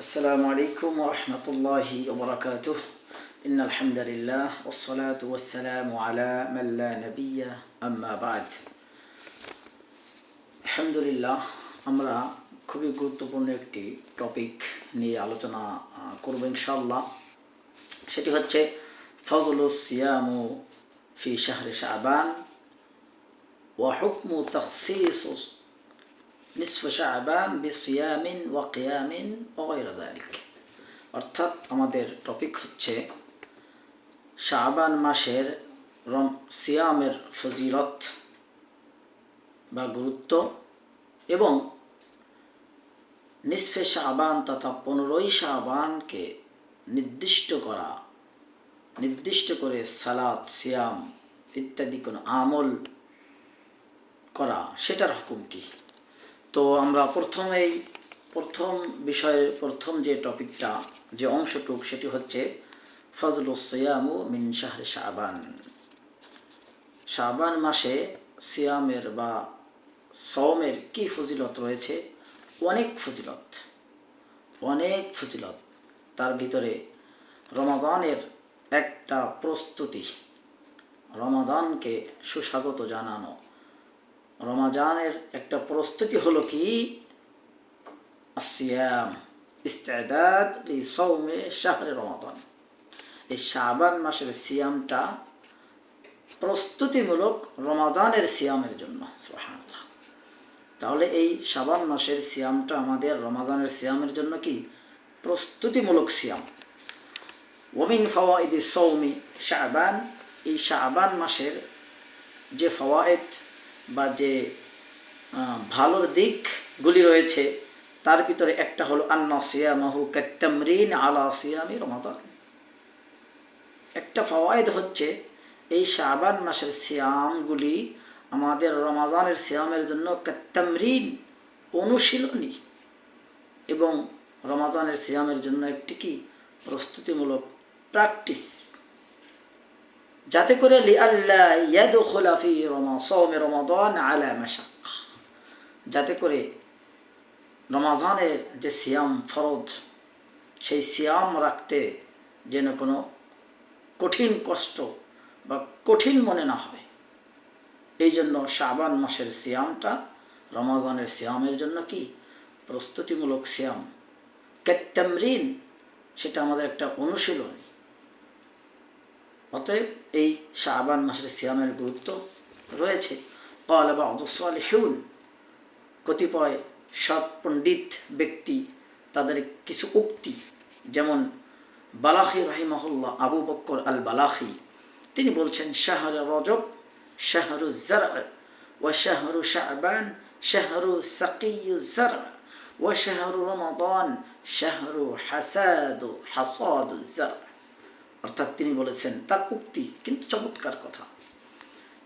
السلام عليكم ورحمة الله وبركاته إن الحمد لله والصلاة والسلام على من لا نبي أما بعد আলহামদুলিল্লাহ আমরা খুবই গুরুত্বপূর্ণ একটি টপিক নিয়ে আলোচনা আহ, করব ইনশাআল্লাহ সেটি হচ্ছে ফজলুস সিয়ামু ফি শাহরে শাবান ওয়া হুকমু তাখসিস নিসফ শাবান বিসিয়ামিন ওয়া কিয়ামিন ওয়া গায়রা অর্থাৎ আমাদের টপিক হচ্ছে শাহবান মাসের রম, সিয়ামের ফজিলত বা গুরুত্ব এবং নিসফে শাহবান তথা পনেরোই শাবানকে নির্দিষ্ট করা, নির্দিষ্ট করে সালাদ সিয়াম ইত্যাদি কোনো আমল করা, সেটার হুকুম কি? তো আমরা প্রথমেই প্রথম বিষয়ের প্রথম যে টপিকটা, যে অংশটুক, সেটি হচ্ছে ফজলুস সিয়ামু মিন শাহরে শাবান। শাবান মাসে সিয়ামের বা সওমের কি ফজিলত রয়েছে? অনেক ফজিলত অনেক ফজিলত। তার ভিতরে রমাদানের একটা প্রস্তুতি, রমাদানকে সুস্বাগত জানানো। রমাজানের একটা প্রস্তুতি হলো কি? আসিয়াম ইস্তেদাদ রমাদান। এই শাবান মাসের সিয়ামটা প্রস্তুতিমূলক রমাদানের সিয়ামের জন্য তাহলে এই শাবান মাসের সিয়ামটা আমাদের রমাদানের সিয়ামের জন্য কি? প্রস্তুতিমূলক সিয়াম। ওমিন ফওয়াইদি সৌমি শাবান, এই শাবান মাসের যে ফওয়ায়েদ বা যে ভালোর দিকগুলি রয়েছে, তার ভিতরে একটা হলো আন্না সিয়ামাহু কাত্তামরিন আলা সিয়ামি রমাদান। একটা ফওয়ায়দ হচ্ছে, এই শাবান মাসের সিয়ামগুলি আমাদের রমাজানের সিয়ামের জন্য কাত্তামরিন অনুশীলনী এবং রমাজানের সিয়ামের জন্য একটি কি? প্রস্তুতিমূলক প্র্যাকটিস। যাতে করে লি আল্লাহ ইয়াদখুলা ফি রমা রমাদান আলা মাশাক্কা। যাতে করে রমাজানের যে সিয়াম ফরজ, সেই সিয়াম রাখতে যেন কোনো কঠিন কষ্ট বা কঠিন মনে না হয়। এই জন্য শাবান মাসের সিয়ামটা রমাজানের সিয়ামের জন্য কি? প্রস্তুতিমূলক সিয়াম। কেত্তামরিন, সেটা আমাদের একটা অনুশীলনী। অতএব এই শাহবান মাসের সিয়ামের গুরুত্ব রয়েছে। কল বা অজস্বল হেউল কতিপয় সৎ পণ্ডিত ব্যক্তি তাদের কিছু উক্তি, যেমন বালাহি রহিমহল্লা আবু বক্কর আল বালাহি তিনি বলছেন, শাহর রজব, শাহরু জার ও শাহরু শাহবান শাহরু সাকিউ জার ও শাহরু রমাদান, শাহরু হাসাদু হাসাদু জার অর্থাৎ তিনি বলেছেন, তার উক্তি কিন্তু চমৎকার কথা।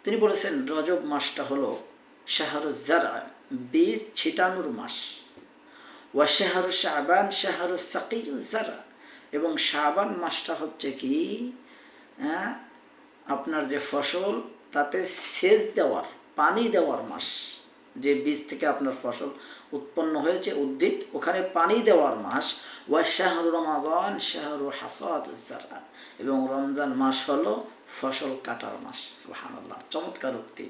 তিনি বলেছেন, রজব মাসটা হলো শাহরু জারা বীজ ছিটানোর মাস। ওয়া শাহরু শাহবান শাহরু সাকিউ জারা এবং শাবান মাসটা হচ্ছে কি হ্যাঁ আপনার যে ফসল, তাতে সেচ দেওয়ার, পানি দেওয়ার মাস। যে বীজ থেকে আপনার ফসল উৎপন্ন হয়েছে, উদ্ভিদ, ওখানে পানি দেওয়ার মাস, ওয়া শাহরু রমাদান, শাহরু হাসাদ এবং রমজান মাস হলো ফসল কাটার মাস, সুবহানাল্লাহ, চমৎকার উক্তি।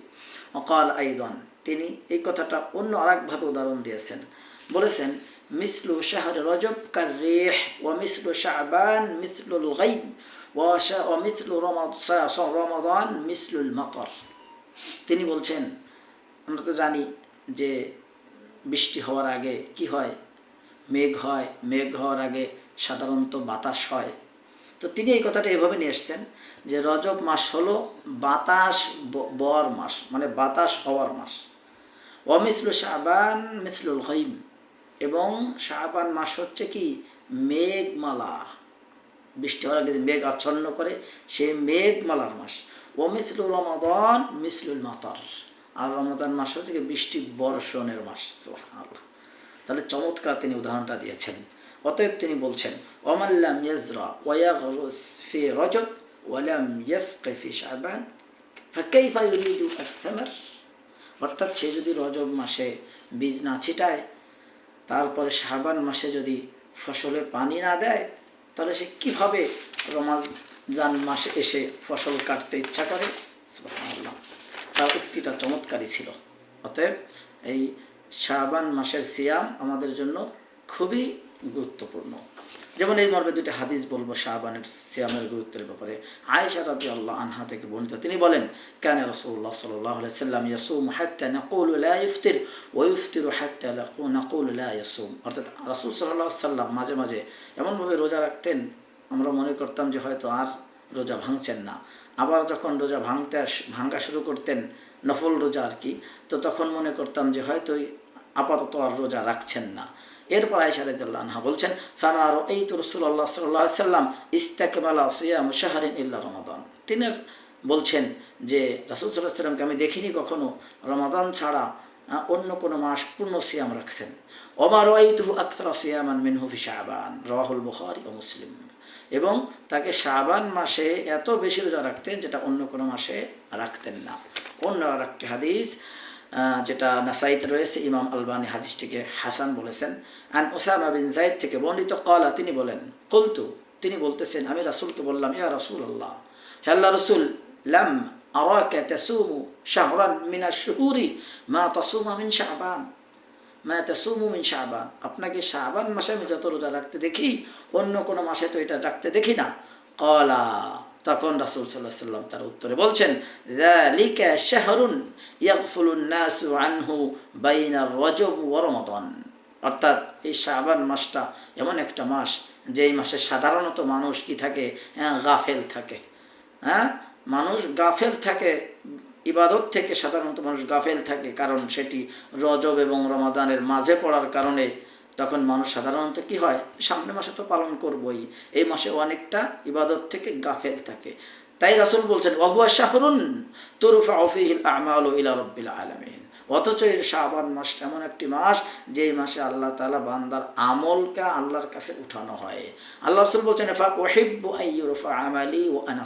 অকাল আইদন, তিনি এই কথাটা অন্য আরেকভাবে উদাহরণ দিয়েছেন। বলেছেন, মিসলু শাহর রজব কার রেহ ও মিসলু শাহবান মিসলুল গাইব ও মিসলু রমাদান মিসলুল মকর। তিনি বলছেন আমরা তো জানি যে বৃষ্টি হওয়ার আগে কি হয়? মেঘ হয়। মেঘ হওয়ার আগে সাধারণত বাতাস হয়। তো তিনি এই কথাটা এভাবে নিয়ে এসছেন যে রজব মাস হলো বাতাস বর মাস মানে বাতাস হওয়ার মাস। অমিসলু শাবান মিসলুল হইম এবং শাবান মাস হচ্ছে কি? মেঘমালা। বৃষ্টি হওয়ার আগে মেঘ আচ্ছন্ন করে সে মেঘমালার মাস। ও মিসলুল রমাদান মিসলুল মাতার। আর রমাদান মাস হচ্ছে বৃষ্টি বর্ষণের মাস, সুবহানাল্লাহ। তাহলে চমৎকার তিনি উদাহরণটা দিয়েছেন। অতএব তিনি বলছেন ওমাল্লাম ইয়াজরা ওয়াগরুস ফি রজব ওয়ালাম ইয়াসকি ফি শাবান, ফাকাইফা ইউরিদু অর্থাৎ সে যদি রজব মাসে বীজ না ছিটায়, তারপরে শাবান মাসে যদি ফসলে পানি না দেয়, তাহলে সে কীভাবে রমাজান মাসে এসে ফসল কাটতে ইচ্ছা করে? সুবহানাল্লাহ। তার উক্তিটা চমৎকারী ছিল। অতএব এই শাবান মাসের সিয়াম আমাদের জন্য খুবই গুরুত্বপূর্ণ। যেমন এই মর্মে দুটি হাদিস বলব শাহবানের সিয়ামের গুরুত্বের ব্যাপারে। আয়েশা রাজি আল্লাহ আনহা থেকে বর্ণিত, তিনি বলেন, কেন রসুল্লাহ সাল্লাহ সাল্লাম ইয়াসুম হাত্তা নাকুল ইফতির ও ইফতির হাত্তা নাকুল ইয়াসুম। অর্থাৎ রাসুল সাল্লাহ সাল্লাম মাঝে মাঝে এমনভাবে রোজা রাখতেন, আমরা মনে করতাম যে হয়তো আর রোজা ভাঙছেন না। আবার যখন রোজা ভাঙতে আস- ভাঙা শুরু করতেন নফল রোজা আর কি, তো তখন মনে করতাম যে হয়তো আপাতত আর রোজা রাখছেন না। এরপর আয়সা রাদিয়াল্লাহু আনহা বলছেন, ফামা এই রাসূলুল্লাহ সাল্লাল্লাহু আলাইহি সাল্লাম ইস্তাকবালা সিয়াম শাহরিন ইল্লা রমাদান। তিনি বলছেন যে রাসূল আলাইহি সাল্লামকে আমি দেখিনি কখনো। রমাদান ছাড়া অন্য কোনো মাস পূর্ণ সিয়াম রাখছেন। ওমা রাআইতুহু আকসারা সিয়ামান মিনহু ফি শাবান রাওয়াহুল বুখারী ও মুসলিম। এবং তাকে শাবান মাসে এত বেশি রোজা রাখতেন যেটা অন্য কোনো মাসে রাখতেন না। অন্য আর একটি হাদিস যেটা নাসাইতে রয়েছে, ইমাম আলবানী হাদিসটিকে হাসান বলেছেন। আন ওসামা বিন জাইদ থেকে বর্ণিত কলা তিনি বলেন, কলতু তিনি বলতেছেন, আমি রাসূলকে বললাম, ইয়া রাসূল আল্লাহ হে আল্লাহ রসুল, লাম আরাকা তাসুমু শাহরান মিনা শুহুরি মা তাসুমা মিন শাবান মা তাসুমু মিন শাবান আপনাকে শাবান মাসে আমি যত রোজা রাখতে দেখি অন্য কোনো মাসে তো এটা রাখতে দেখি না। কলা তখন রাসূল সাল্লাহ সাল্লাম তার উত্তরে বলছেন যালিকা শাহরুন ইয়াগফুলুন নাসু আনহু বাইনা রজব ওয়া রমাদান। অর্থাৎ এই শাবান মাসটা এমন একটা মাস যেই মাসে সাধারণত মানুষ কি থাকে? হ্যাঁ, গাফেল থাকে। হ্যাঁ? মানুষ গাফেল থাকে, ইবাদত থেকে সাধারণত মানুষ গাফেল থাকে, কারণ সেটি রজব এবং রমাদানের মাঝে পড়ার কারণে তখন মানুষ সাধারণত কি হয়, সামনে মাসে তো পালন করবই, এই মাসে অনেকটা ইবাদত থেকে গাফেল থাকে। তাই রাসূল বলছেন ওহুয়া শাহরুন তুরফা অফিহিল আমাল ইলা রব্বিল আলামিন। অথচ এর শাবান মাস এমন একটি মাস, যেই মাসে আল্লাহ তাআলা বান্দার আমলকে আল্লাহর কাছে উঠানো হয়। আল্লাহ রসুল বলছেন, ফা ওহিব্বু আইয়ুরফা আমালি ও আনা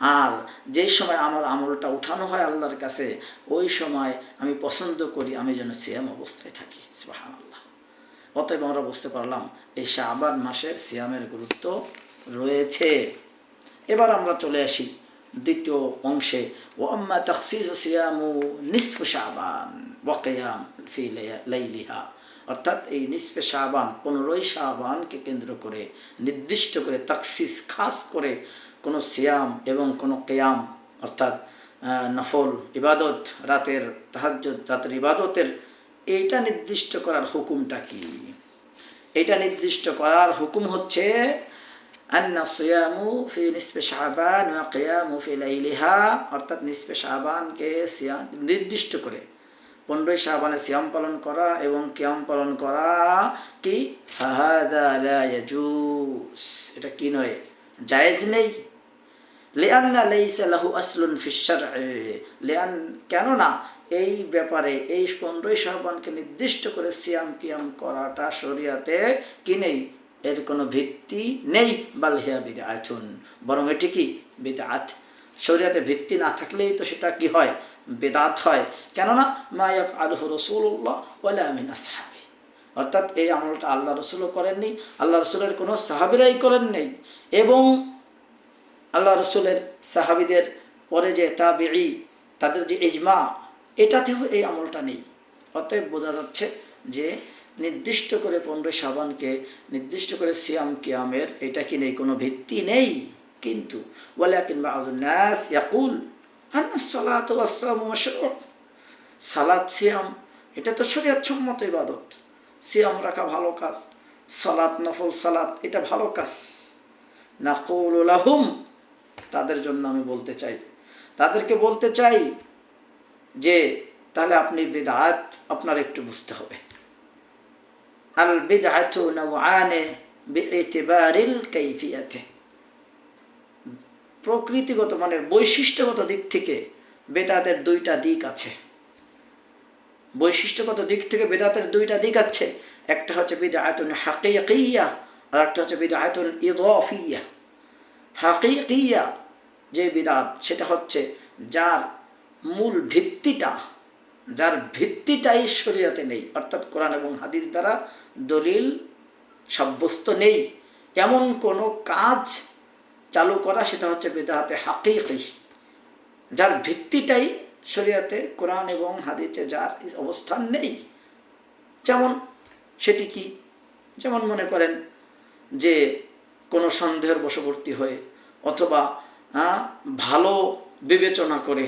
আর যেই সময় আমার আমলটা উঠানো হয় আল্লাহর কাছে, ওই সময় আমি পছন্দ করি, আমি যেন সিয়াম অবস্থায় থাকি। সুবহানাল্লাহ। অতএব আমরা বুঝতে পারলাম, এই শাবান মাসের সিয়ামের গুরুত্ব রয়েছে। এবার আমরা চলে আসি দ্বিতীয় অংশে। ও আম্মা তখসিস সিয়ামু নিসফ শাবান ফি লাইলিহা। অর্থাৎ এই নিসফে শাবান, পনেরোই শাবানকে কেন্দ্র করে, নির্দিষ্ট করে তাকসিস খাস করে কোনো সিয়াম এবং কোনো কেয়াম, অর্থাৎ নফল, ইবাদত, রাতের তাহাজ্জুদ, রাতের ইবাদতের এইটা নির্দিষ্ট করার হুকুমটা কি? এটা নির্দিষ্ট করার হুকুম হচ্ছে আন্না সিয়ামু ফি নিসফে শাবান ওয়া কিয়ামু ফি লাইলিহা অর্থাৎ নিসফে শাবানকে সিয়াম নির্দিষ্ট করে। পনেরোই শাবানে সিয়াম পালন করা এবং কিয়াম পালন করা কি? এটা কি নয়? জায়েজ নেই। লিআন্না লাইসা লাহু আসলুন ফিস শারঈ। লিআন কেননা এই ব্যাপারে এই পনেরোই শাবানকে নির্দিষ্ট করে সিয়াম কিয়াম করাটা শরিয়াতে কি নেই? এর কোনো ভিত্তি নেই। বালহিয়া বিদআতুন। বরং এটি কি বিদআত? শরিয়াতে ভিত্তি না থাকলেই তো সেটা কি হয়? বেদাত হয়। কেননা মায়াফ আলহ রসুল্লাহ ওয়ালা মিন আসহাবি। অর্থাৎ এই আমলটা আল্লাহ রসুলও করেননি, আল্লাহ রসুলের কোনো সাহাবিরাই করেন নেই। এবং আল্লাহ রসুলের সাহাবিদের পরে যে তাবিঈ, তাদের যে ইজমা, এটাতেও এই আমলটা নেই। অতএব বোঝা যাচ্ছে যে নির্দিষ্ট করে পনেরো সাবানকে নির্দিষ্ট করে সিয়াম কিয়ামের, এটা কি নেই? কোনো ভিত্তি নেই। কিন্তু, ওয়ালাকিন বাউজুন্নাস ইয়াকুল হান্না সালাত সালাত, সিয়াম, এটা তো শরীয়ত সম্মত ইবাদত। সিয়াম রাখা ভালো কাজ, সালাত নফল সালাত, এটা ভালো কাজ। নাকুল লাহুম, তাদের জন্য আমি বলতে চাই। তাদেরকে বলতে চাই যে, তাহলে আপনি বেদাত আপনার একটু বুঝতে হবে। আল বিদআতু নাওআনে বিইতিবারিল প্রকৃতিগত মানে বৈশিষ্ট্যগত দিক থেকে বেদাতের দুইটা দিক আছে। বৈশিষ্ট্যগত দিক থেকে বেদাতের দুইটা দিক আছে। একটা হচ্ছে বিদআতুন হাকিকিয়া আর একটা হচ্ছে বিদআতুন ইদাফিয়া। হাকিকিয়া যে বিদাত সেটা হচ্ছে যার মূল ভিত্তিটা যার ভিত্তিটাই শরীয়তে নেই। অর্থাৎ কোরআন এবং হাদিস দ্বারা দলিল সাব্যস্ত নেই। এমন কোনো কাজ চালু করা সেটা হচ্ছে বেদাতে হাকিকি, যার ভিত্তিটাই শরিয়াতে কোরআন এবং হাদিসে যার অবস্থান নেই। যেমন সেটি কি? যেমন মনে করেন যে কোনো সন্দেহের বশবর্তী হয়ে অথবা ভালো বিবেচনা করে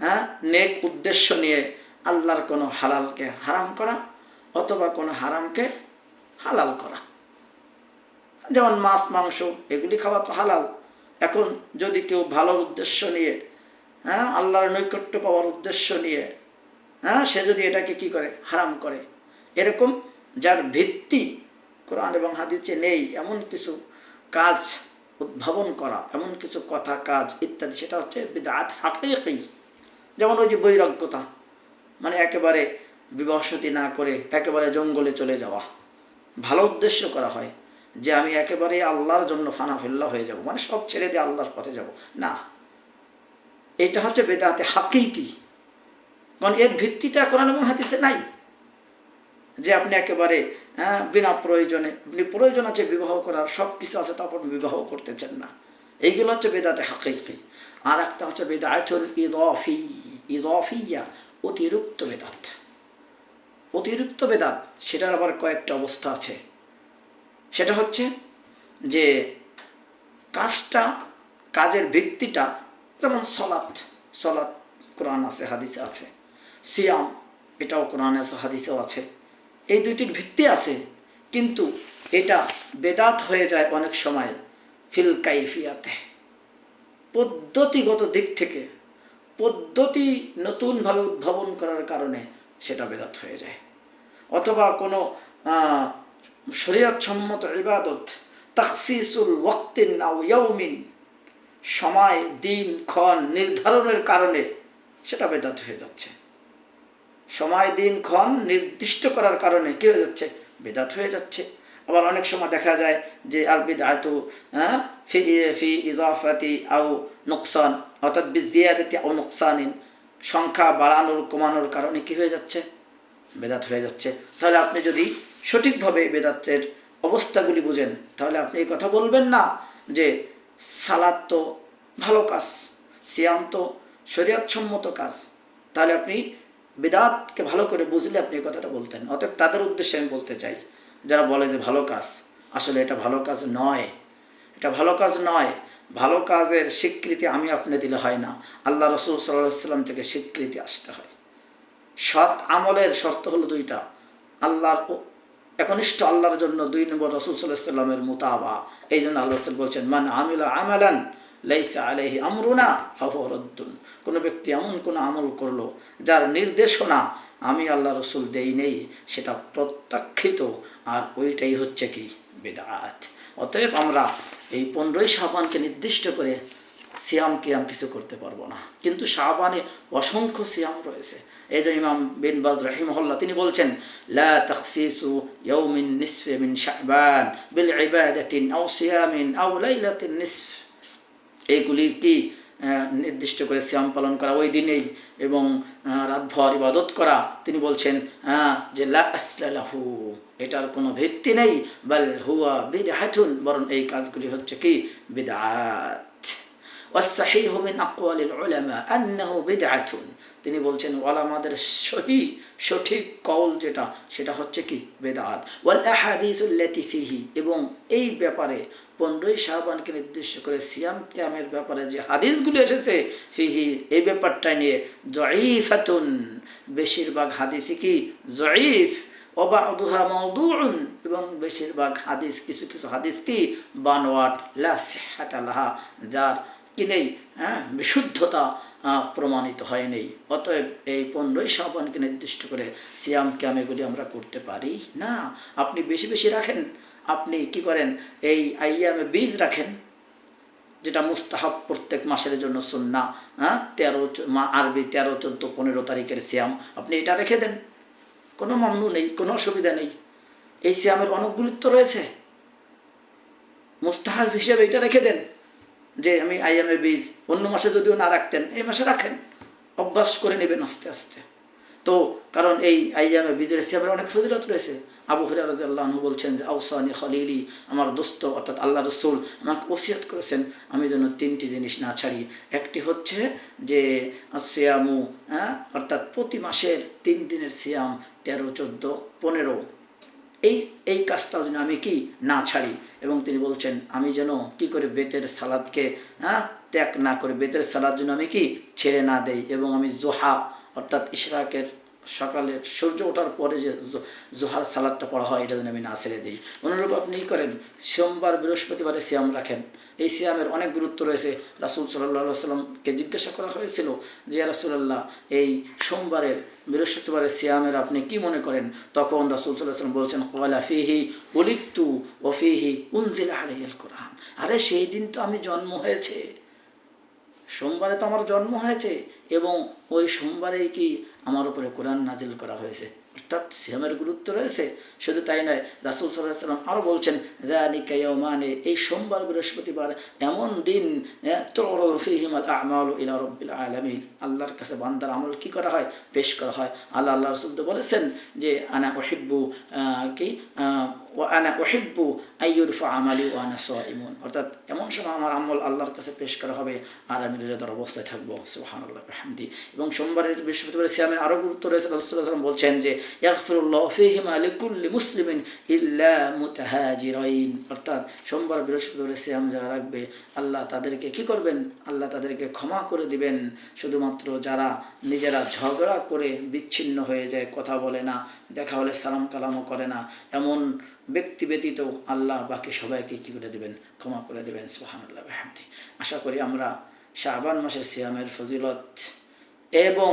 হ্যাঁ? নেক উদ্দেশ্য নিয়ে আল্লাহর কোনো হালালকে হারাম করা অথবা কোনো হারামকে হালাল করা। যেমন মাছ, মাংস, এগুলি খাওয়া তো হালাল। এখন যদি কেউ ভালো উদ্দেশ্য নিয়ে হ্যাঁ আল্লাহর নৈকট্য পাওয়ার উদ্দেশ্য নিয়ে হ্যাঁ সে যদি এটাকে কি করে? হারাম করে। এরকম যার ভিত্তি কোরআন এবং হাদিসে নেই, এমন কিছু কাজ উদ্ভাবন করা, এমন কিছু কথা, কাজ ইত্যাদি, সেটা হচ্ছে বিদাত হাকিকি। যেমন ওই যে বৈরাগ্যতা মানে একেবারে বিবাহসতী না করে একেবারে জঙ্গলে চলে যাওয়া। ভালো উদ্দেশ্য করা হয় যে আমি একেবারে আল্লাহর জন্য ফানাফিল্লা হয়ে যাব মানে সব ছেড়ে দিয়ে আল্লাহর পথে যাব। না। এটা হচ্ছে বেদাতে হাকিকি। কারণ এর ভিত্তিটা কোরআন এবং হাদিসে নাই। যে আপনি একেবারে হ্যাঁ, বিনা প্রয়োজনে আপনি প্রয়োজন আছে বিবাহ করার সব কিছু আছে তারপর বিবাহ করতেছেন না। এইগুলো হচ্ছে বেদাতে হাকিকি। আর একটা হচ্ছে বেদায়তুল ইদফি, ইদফিয়া, অতিরিক্ত বেদাত। অতিরিক্ত বেদাত, সেটার আবার কয়েকটা অবস্থা আছে। সেটা হচ্ছে যে কাজটা, কাজের ভিত্তিটা, যেমন সলাৎ সলাৎ কোরআন আছে, হাদিসে আছে। সিয়াম, এটাও কোরআন আছে, হাদিসেও আছে। এই দুইটির ভিত্তি আছে, কিন্তু এটা বেদাত হয়ে যায় অনেক সময়। ফিল কাইফিয়াতে। পদ্ধতিগত দিক থেকে পদ্ধতি নতুনভাবে উদ্ভাবন করার কারণে সেটা বেদাত হয়ে যায়। অথবা কোনো শরীয়তসম্মত ইবাদত তাকসিসুল ওয়াক্তিন আও ইয়াউমিন, সময়, দিন, ক্ষণ নির্ধারণের কারণে সেটা বেদাত হয়ে যাচ্ছে। সময়, দিন, ক্ষণ নির্দিষ্ট করার কারণে কী হয়ে যাচ্ছে? বেদাত হয়ে যাচ্ছে। আবার অনেক সময় দেখা যায় যে আল বিদাতু হ্যাঁ ফি ফি ইজাফাতি আও নোকসান, অর্থাৎ বি বিজিয়াদাতি আও নোকসানিন, সংখ্যা বাড়ানোর, কমানোর কারণে কি হয়ে যাচ্ছে? বেদাত হয়ে যাচ্ছে। তাহলে আপনি যদি সঠিকভাবে বেদাতের অবস্থাগুলি বুঝেন, তাহলে আপনি এই কথা বলবেন না যে সালাদ তো ভালো কাজ, সিয়াম তো শরীয়তসম্মত কাজ। তাহলে আপনি বেদাতকে ভালো করে বুঝলে আপনি এই কথাটা বলতেন। অতএব তাদের উদ্দেশ্যে আমি বলতে চাই যারা বলে যে ভালো কাজ, আসলে এটা ভালো কাজ নয়। এটা ভালো কাজ নয়। ভালো কাজের স্বীকৃতি আমি আপনি দিলে হয় না। আল্লাহ রসুল সাল্লাম থেকে স্বীকৃতি আসতে হয়। সৎ আমলের শর্ত হলো দুইটা। আল্লাহর একনিষ্ঠ আল্লাহর জন্য দুই নম্বর রসুল সাল্লাহ সাল্লামের মোতাবা। এই জন্য আল্লাহ বলছেন, মান আমিল আমালান লাইসা আলহি আমরুনা ফাহরদ্দুন কোনো ব্যক্তি এমন কোনো আমল করল যার নির্দেশনা আমি আল্লাহ রসুল দেই নেই, সেটা প্রত্যাখ্যিত, আর ওইটাই হচ্ছে কি? বেদাত। অতএব আমরা এই পনেরোই সাবানকে নির্দিষ্ট করে সিয়াম, কিয়াম কিছু করতে পারব না। কিন্তু শাহবানে অসংখ্য সিয়াম রয়েছে। এই যে ইমাম বিন বাজ রহিমহল্লা তিনি বলছেন, লা তাখসিসু ইয়াউমিন নিসফে মিন শাবান বিল ইবাদাতিন আও সিয়ামিন আও লাইলাতিন নিসফ। এইগুলি কি নির্দিষ্ট করে শ্যাম পালন করা ওই দিনেই এবং রাত রাতভর ইবাদত করা। তিনি বলছেন যে লাহু, এটার কোনো ভিত্তি নেই। বাল হুয়া বিদআতুন। বরং এই কাজগুলি হচ্ছে কি, বিদআত। ওয়াসাহিহ মিন আকওয়ালিল উলামা আন্নাহু বিদআতুন তিনি বলছেন, ওয়ালামাদের সহি, সঠিক কল যেটা, সেটা হচ্ছে কি? বেদাত। ওয়াল আহাদিসুল লাতিফিহি এবং এই ব্যাপারে পনেরোই শাহবানকে নির্দিষ্ট করে সিয়াম ক্যামের ব্যাপারে যে হাদিসগুলি এসেছে, ফিহি, এই ব্যাপারটা নিয়ে জয়ীফাতুন। বেশিরভাগ হাদিসই কি? জয়ীফ। অবাউদুহা মওদুউন। এবং বেশিরভাগ হাদিস, কিছু কিছু হাদিস কি? বানোয়াট, লা সিহহাতালাহা যার কি নেই হ্যাঁ? বিশুদ্ধতা প্রমাণিত হয় নেই। অতএব এই পনেরোই শ্রাবণকে নির্দিষ্ট করে সিয়াম, ক্যাম এগুলি আমরা করতে পারি না। আপনি বেশি বেশি রাখেন। আপনি কি করেন? এই আইয়ামে বীজ রাখেন, যেটা মুস্তাহাব প্রত্যেক মাসের জন্য সুন্না হ্যাঁ? তেরো আরবি তেরো, চোদ্দ, পনেরো তারিখের সিয়াম। আপনি এটা রেখে দেন। কোনো মামনু নেই, কোনো অসুবিধা নেই। এই সিয়ামের অনেক গুরুত্ব রয়েছে। মুস্তাহাব হিসেবে এটা রেখে দেন। যে আমি আইএমএ বীজ অন্য মাসে যদিও না রাখতেন, এই মাসে রাখেন। অভ্যাস করে নেবেন আস্তে আস্তে। তো কারণ এই আইয়ামে বীজের সিয়ামের অনেক ফজিলত রয়েছে। আবু হরিয়া রাজি আল্লাহ বলছেন যে আউসানি খলিলি, আমার দোস্ত অর্থাৎ আল্লাহ রসুল আমাকে ওসিয়ত করেছেন, আমি যেন তিনটি জিনিস না ছাড়ি। একটি হচ্ছে যে, সিয়ামু হ্যাঁ অর্থাৎ প্রতি মাসের তিন দিনের সিয়াম তেরো, চোদ্দ, পনেরো এই এই কাজটাও যেন আমি কি না ছাড়ি। এবং তিনি বলছেন, আমি যেন কি করে বেতের সালাদকে হ্যাঁ ত্যাগ না করে বেতের সালাদ যেন আমি কি ছেড়ে না দেই? এবং আমি জোহা, অর্থাৎ ইশরাকের সকালের সূর্য ওঠার পরে যে জোহার সালাদটা পড়া হয়, এটা যেন আমি না ছেড়ে দিই। অনুরূপ আপনি করেন? সোমবার, বৃহস্পতিবারে সিয়াম রাখেন। এই সিয়ামের অনেক গুরুত্ব রয়েছে। রাসুল সাল্লাহ সাল্লামকে জিজ্ঞাসা করা হয়েছিল যে রাসুলাল্লাহ, এই সোমবারের বৃহস্পতিবারের সিয়ামের আপনি কি মনে করেন? তখন রাসুল সাল্লাম বলছেন কয়লা ফিহি উলিত্তু ও ফিহি উনজিল আলাইল কোরআন। আরে, সেই দিন তো আমি জন্ম হয়েছে। সোমবারে তো আমার জন্ম হয়েছে এবং ওই সোমবারেই কি আমার উপরে কোরআন নাজিল করা হয়েছে। অর্থাৎ সিয়ামের গুরুত্ব রয়েছে, শুধু তাই নয়, রাসুল সাল্লাহ সাল্লাম আরও বলছেন মানে এই সোমবার, বৃহস্পতিবার, এমন দিন আল্লাহর কাছে বান্দার আমল কি করা হয়? পেশ করা হয়। আল্লাহ আল্লাহ রসুল তো বলেছেন যে, আনা ওহিব্বু কি? ও আনা ওহিব্বু আইয়ুরফা আমালি ও আনা ইমন অর্থাৎ এমন সময় আমার আমল আল্লাহর কাছে পেশ করা হবে, আর আমি রোজাদার অবস্থায় থাকব। সুহান আল্লাহ হামদি এবং সোমবারের বৃহস্পতিবার সিয়ামের আরও গুরুত্ব রয়েছে। রসুল্লাহাম বলছেন যে আলিকুল্লি মুসলিমিন ইল্লা মুতাহাজিরাইন। অর্থাৎ সোমবার বৃহস্পতিবার সিয়াম যারা রাখবে, আল্লাহ তাদেরকে কি করবেন? আল্লাহ তাদেরকে ক্ষমা করে দিবেন। শুধুমাত্র যারা নিজেরা ঝগড়া করে বিচ্ছিন্ন হয়ে যায়, কথা বলে না, দেখা হলে সালাম কালামও করে না, এমন ব্যক্তি ব্যতীত আল্লাহ বাকি সবাইকে কী করে দেবেন? ক্ষমা করে দেবেন সুহানুল্লাহ আশা করি আমরা শাহবান মাসের সিয়ামের ফজিলত এবং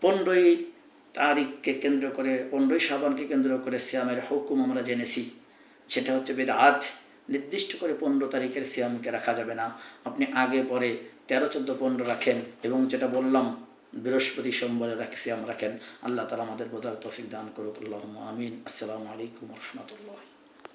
পনেরোই তারিখকে কেন্দ্র করে, পনেরোই শাবানকে কেন্দ্র করে সিয়ামের হুকুম আমরা জেনেছি। সেটা হচ্ছে বেদাত। নির্দিষ্ট করে পনেরো তারিখের সিয়ামকে রাখা যাবে না। আপনি আগে, পরে তেরো, চোদ্দ, পনেরো রাখেন এবং যেটা বললাম, বৃহস্পতি, সোমবারে রাখি, সিয়াম রাখেন। আল্লাহ তালা আমাদের বোঝার তৌফিক দান করুক। আল্লাহ আমিন। আসসালামু আলাইকুম রহমতুল্লাহ।